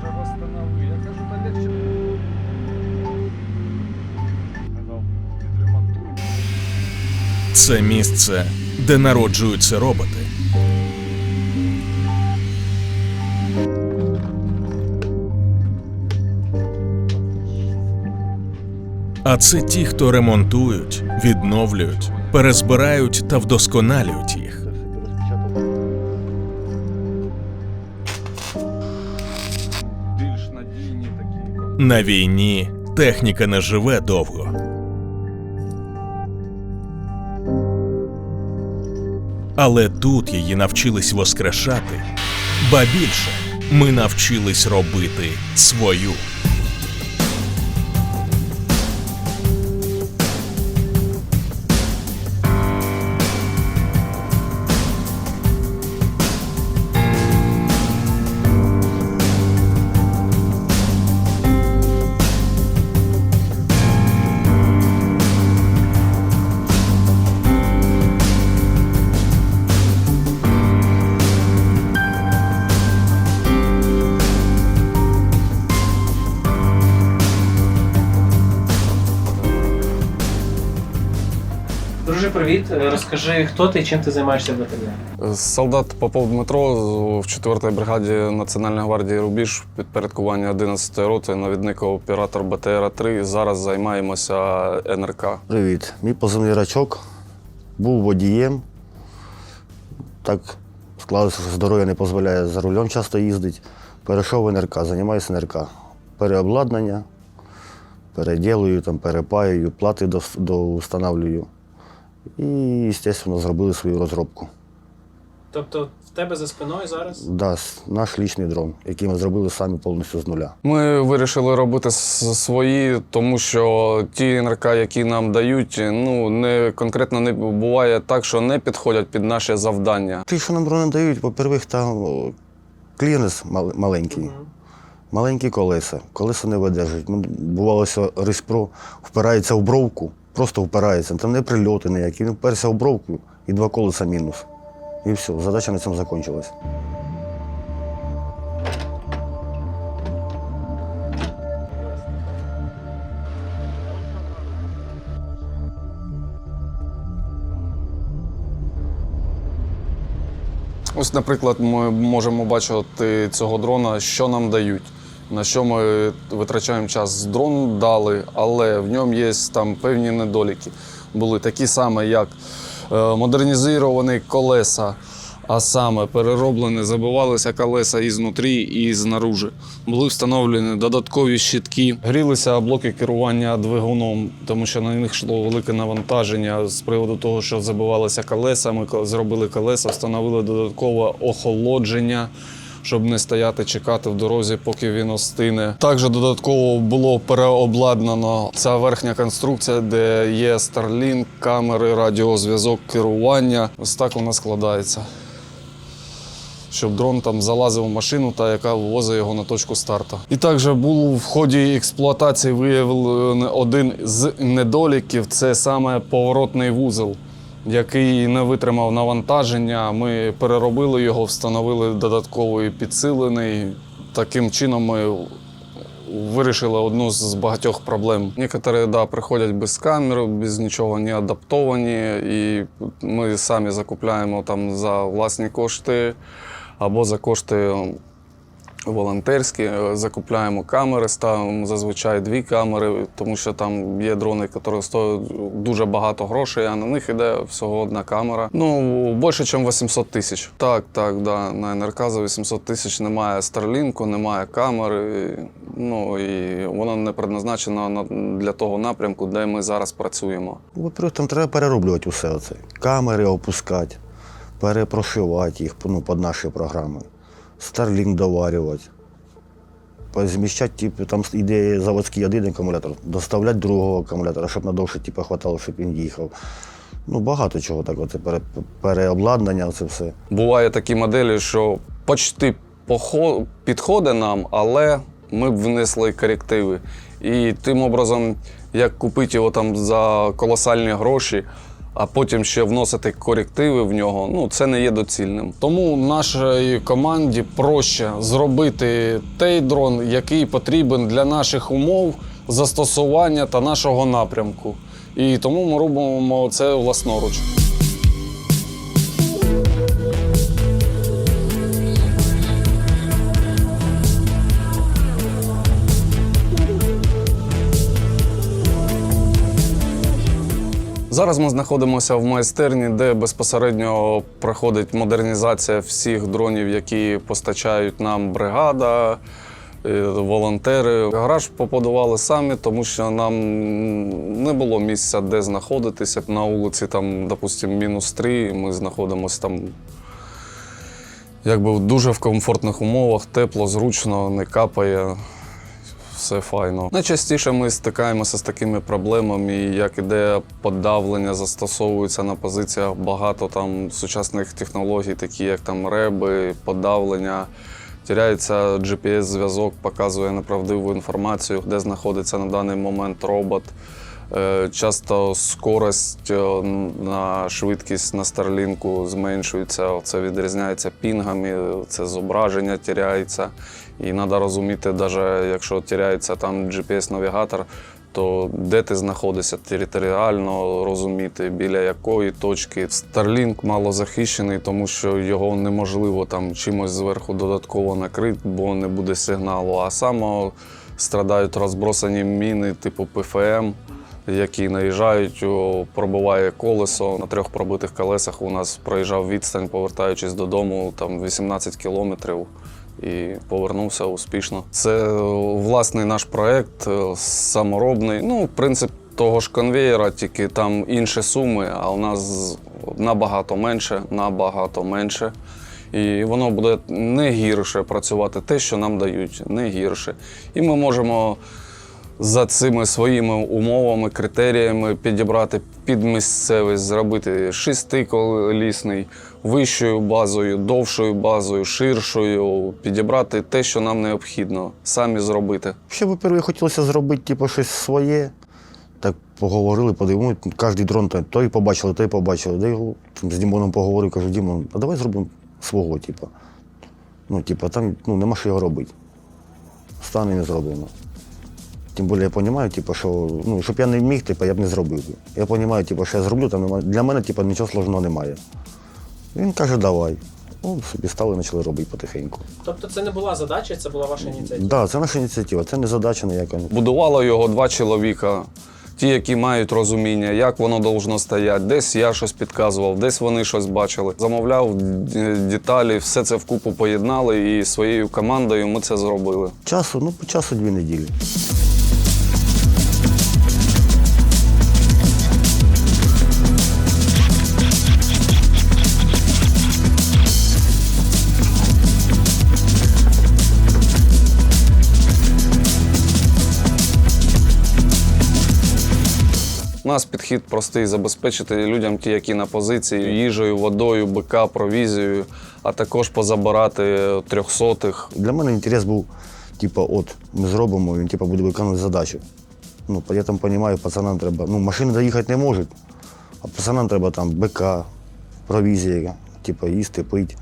каже, восстанови. Я кажу, та легше. Це місце, де народжуються роботи. А це ті, хто ремонтують, відновлюють, перезбирають та вдосконалюють На війні техніка не живе довго. Але тут її навчились воскрешати. Ба більше, ми навчились робити свою. Друже, привіт. Е, Розкажи, хто ти і чим ти займаєшся в батальйоні? Солдат Попов Дмитро в 4-й бригаді Національної гвардії Рубіж підпорядкування 11-ї роти, навідник оператор БТР-3. Зараз займаємося НРК. Привіт. Мій позивний рачок був водієм. Так склалося, що здоров'я не дозволяє за рулем часто їздити. Перейшов в НРК, займаюся НРК. Переобладнання, переділую, там, перепаюю, плати дос- доустанавлюю. І, звісно, зробили свою розробку. Тобто в тебе за спиною зараз? Да, наш лічний дрон, який ми зробили самі повністю з нуля. Ми вирішили робити свої, тому що ті НРК, які нам дають, ну не конкретно не буває так, що не підходять під наше завдання. Ті, що нам дрони дають, по-перше, там кліренс мал- маленький. Маленькі колеса, колеса не видержать. Ну, Бувало, що Респро впирається в бровку, просто впирається. Там не прильоти ніякі. Він вперся в і два колеса мінус. І все, задача на цьому закінчилась. Ось, наприклад, ми можемо бачити цього дрона, що нам дають. На що ми витрачаємо час. з Дрон дали, але в ньому є там певні недоліки. Були такі самі, як е, модернізовані колеса, а саме перероблені, забивалися колеса і знутрі, і знаружи. Були встановлені додаткові щитки. Грілися блоки керування двигуном, тому що на них йшло велике навантаження з приводу того, що забивалися колеса. Ми зробили колеса, встановили додаткове охолодження. Щоб не стояти, чекати в дорозі, поки він остине. Також додатково було переобладнано ця верхня конструкція, де є Starlink, камери, радіозв'язок, керування. Ось так вона складається щоб дрон там залазив в машину, та яка вивозить його на точку старту. І також був в ході експлуатації виявлений один з недоліків це саме поворотний вузол, який не витримав навантаження. Ми переробили його, встановили додатковий підсилений. Таким чином ми вирішили одну з багатьох проблем. Некоторі да, приходять без камер, без нічого не адаптовані, і ми самі закупляємо там за власні кошти або за кошти волонтерські. Е, Закупляємо камери, ставимо зазвичай дві камери, тому що там є дрони, які стоять дуже багато грошей, а на них йде всього одна камера. Ну, більше, ніж 800 тисяч. Так, так, да. На НРК за 800 тисяч немає старлінку, немає камери. Ну і воно не предназначено для того напрямку, де ми зараз працюємо. Во-первых, там треба перероблювати усе це. Камери опускати, перепрошивати їх ну, під наші програми, Starlink доварювати. Зміщати, типу, там іде заводський один акумулятор, доставляти другого акумулятора, щоб надовше типу, хватало, щоб він їхав. Ну, багато чого так, оце пере, переобладнання, це все. Буває такі моделі, що почти підходить нам, але ми б внесли корективи. І тим образом, як купити його там за колосальні гроші, а потім ще вносити корективи в нього, ну це не є доцільним. Тому нашій команді проще зробити той дрон, який потрібен для наших умов застосування та нашого напрямку. І тому ми робимо це власноруч. Зараз ми знаходимося в майстерні, де безпосередньо проходить модернізація всіх дронів, які постачають нам бригада, е, волонтери. Гараж побудували самі, тому що нам не було місця, де знаходитися. На вулиці там, допустимо, мінус 3, ми знаходимося там якби дуже в комфортних умовах, тепло, зручно, не капає. Все файно. Найчастіше ми стикаємося з такими проблемами, як іде подавлення, застосовується на позиціях багато там сучасних технологій, такі як там реби, подавлення. Тіряється GPS-зв'язок, показує неправдиву інформацію, де знаходиться на даний момент робот. Е, Часто скорость е, на швидкість на старлінку зменшується. Це відрізняється пінгами, це зображення тіряється. І треба розуміти, навіть якщо тіряється там GPS-навігатор, то де ти знаходишся територіально розуміти, біля якої точки. Starlink мало захищений, тому що його неможливо там чимось зверху додатково накрити, бо не буде сигналу. А саме страдають розбросані міни типу ПФМ які наїжджають, о, пробиває колесо. На трьох пробитих колесах у нас проїжджав відстань, повертаючись додому, там 18 кілометрів. І повернувся успішно. Це власний наш проект, саморобний. Ну, принцип того ж конвеєра, тільки там інші суми, а у нас набагато менше, набагато менше. І воно буде не гірше працювати те, що нам дають, не гірше. І ми можемо за цими своїми умовами, критеріями підібрати під місцевість, зробити шестиколісний, вищою базою, довшою базою, ширшою, підібрати те, що нам необхідно, самі зробити. Ще, по-перше, хотілося зробити типу, щось своє. Так поговорили, подивилися. Кожен дрон той- побачили, той побачили. Де з Дімоном поговорив, кажу, Дімон, а давай зробимо свого, типу. Ну, типу, там ну, нема що його робити. Стане не зробимо. Тим більше я розумію, типу, що ну, щоб я не міг, типу, я б не зробив. Я розумію, типу, що я зроблю, там. Для мене типу, нічого сложного немає. Він каже, давай. Ну, собі стали, почали робити потихеньку. Тобто це не була задача, це була ваша ініціатива? Так, да, це наша ініціатива, це не задача ніяка. Будувало його два чоловіка, ті, які мають розуміння, як воно должно стояти. Десь я щось підказував, десь вони щось бачили. Замовляв деталі, все це вкупу поєднали і своєю командою ми це зробили. Часу, ну, по часу дві неділі. Нас підхід простий забезпечити людям, ті, які на позиції, їжею, водою, БК, провізією, а також позабирати трьохсотих. Для мене інтерес був, типу, от ми зробимо, він типу, буде виконувати задачу. Ну, я там розумію, пацанам треба. Ну, машини доїхати не можуть, а пацанам треба там БК, провізія, типу, їсти, пити.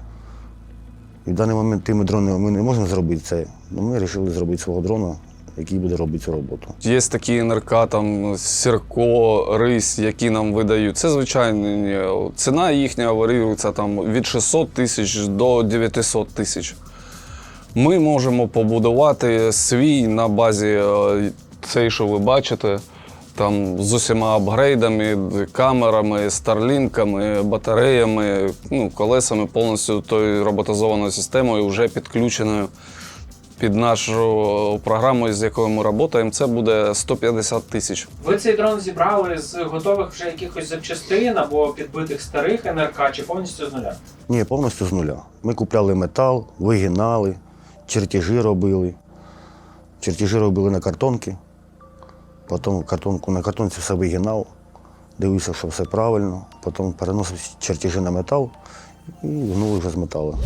І в даний момент тими дронами ми не можемо зробити це. Ну, ми вирішили зробити свого дрона, який буде робити роботу. Є такі НРК, там сірко, рись, які нам видають. Це звичайно ціна їхня варіюється там від 600 тисяч до 900 тисяч. Ми можемо побудувати свій на базі е, цей, що ви бачите, там з усіма апгрейдами, камерами, старлінками, батареями, ну, колесами, повністю тою роботизованою системою, вже підключеною під нашу програму, з якою ми працюємо, це буде 150 тисяч. Ви цей дрон зібрали з готових вже якихось запчастин або підбитих старих НРК чи повністю з нуля? Ні, повністю з нуля. Ми купляли метал, вигинали, чертежі робили. Чертежі робили на картонки. Потім картонку на картонці все вигинав, дивився, що все правильно. Потім переносив чертежі на метал і гнули вже з металу.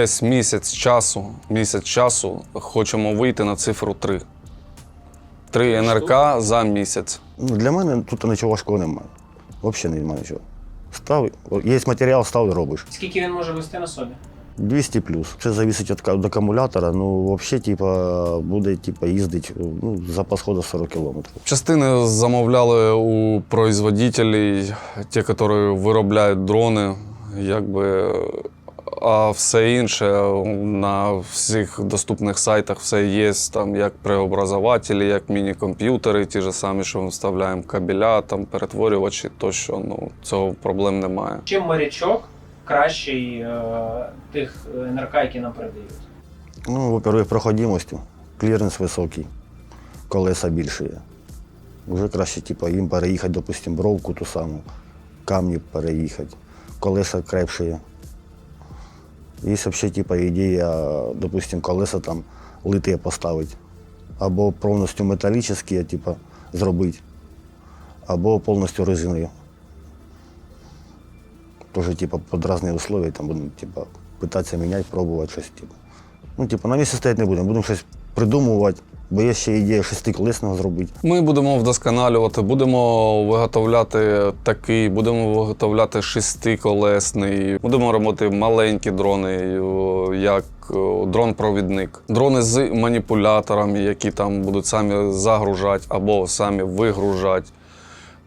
Десь місяць часу, місяць часу хочемо вийти на цифру 3. Три НРК за місяць. Ну, для мене тут нічого важкого немає. Взагалі немає нічого. Став, є матеріал, став і робиш. Скільки він може вести на собі? 200 плюс. Це залежить від, від акумулятора. Ну, взагалі, типа, буде типа, їздити, ну, запас ходу 40 кілометрів. Частини замовляли у производителей, ті, які виробляють дрони, якби. А все інше на всіх доступних сайтах все є, там як преобразователі, як міні-комп'ютери, ті ж самі, що ми вставляємо кабеля, там перетворювачі, тощо. Ну, цього проблем немає. Чим морячок кращий е, тих НРК, які нам передають? Ну, во-первых, проходимостю, кліренс високий, колеса більші. є. Вже краще, типа, їм переїхати, допустим, бровку ту саму, камні переїхати, колеса крепші. Є. Взагалі, типа, ідея, допустим, колеса там литые поставити. Або повністю металічні, типа, зробити, або повністю резинові. Тоже, типа, під різні условия, там будемо, типа, питатися міняти, пробувати щось, типа. Ну, типу, на місці стояти не будемо, будемо щось придумувати, бо є ще ідея шестиколесного зробити. Ми будемо вдосконалювати, будемо виготовляти такий, будемо виготовляти шестиколесний, будемо робити маленькі дрони, як дрон-провідник. Дрони з маніпуляторами, які там будуть самі загружати або самі вигружати.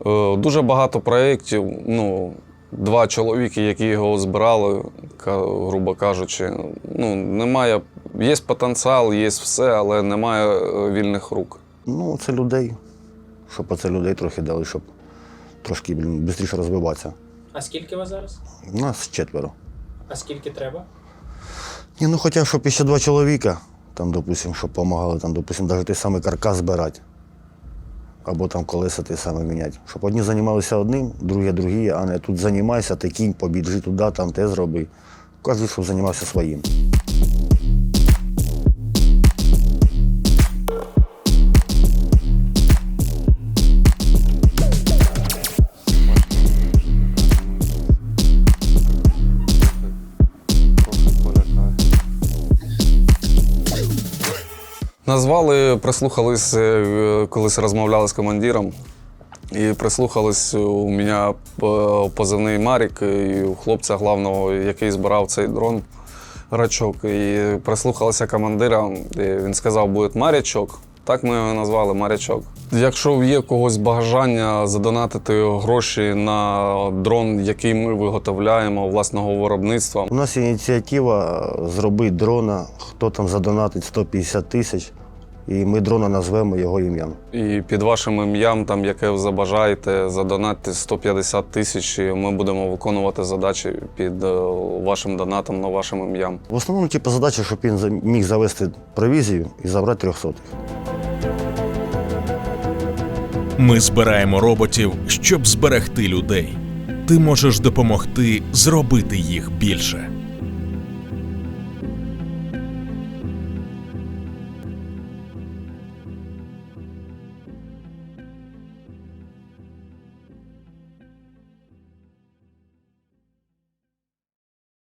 Е, Дуже багато проєктів. Ну, два чоловіки, які його збирали, грубо кажучи, ну, немає. Є потенціал, є все, але немає е, вільних рук. Ну, це людей, щоб оце людей трохи дали, щоб трошки, блін, швидше розвиватися. А скільки вас зараз? У нас четверо. А скільки треба? Ні, ну хоча щоб ще два чоловіка, там, допустим, щоб допомагали, там, допустим, навіть той самий каркас збирати. Або там колеса те саме міняти. Щоб одні займалися одним, другі другі, а не тут займайся, ти кінь, побіжи туди, там те зроби. Кожен, щоб займався своїм. Назвали, прислухались, е, колись розмовляли з командиром. І прислухались у мене е, позивний Марік, і у хлопця главного, який збирав цей дрон рачок. І прислухалися командира. І він сказав, буде Марячок. Так ми його назвали Марячок. Якщо є когось бажання задонатити гроші на дрон, який ми виготовляємо власного виробництва, У нас ініціатива е, зробити дрона, хто там задонатить 150 тисяч, і ми дрона назвемо його ім'ям. І під вашим ім'ям, там, яке ви забажаєте, задонатьте 150 тисяч, і ми будемо виконувати задачі під е, вашим донатом на вашим ім'ям. В основному, типу, задача, щоб він міг завести провізію і забрати трьохсотих. Ми збираємо роботів, щоб зберегти людей. Ти можеш допомогти зробити їх більше.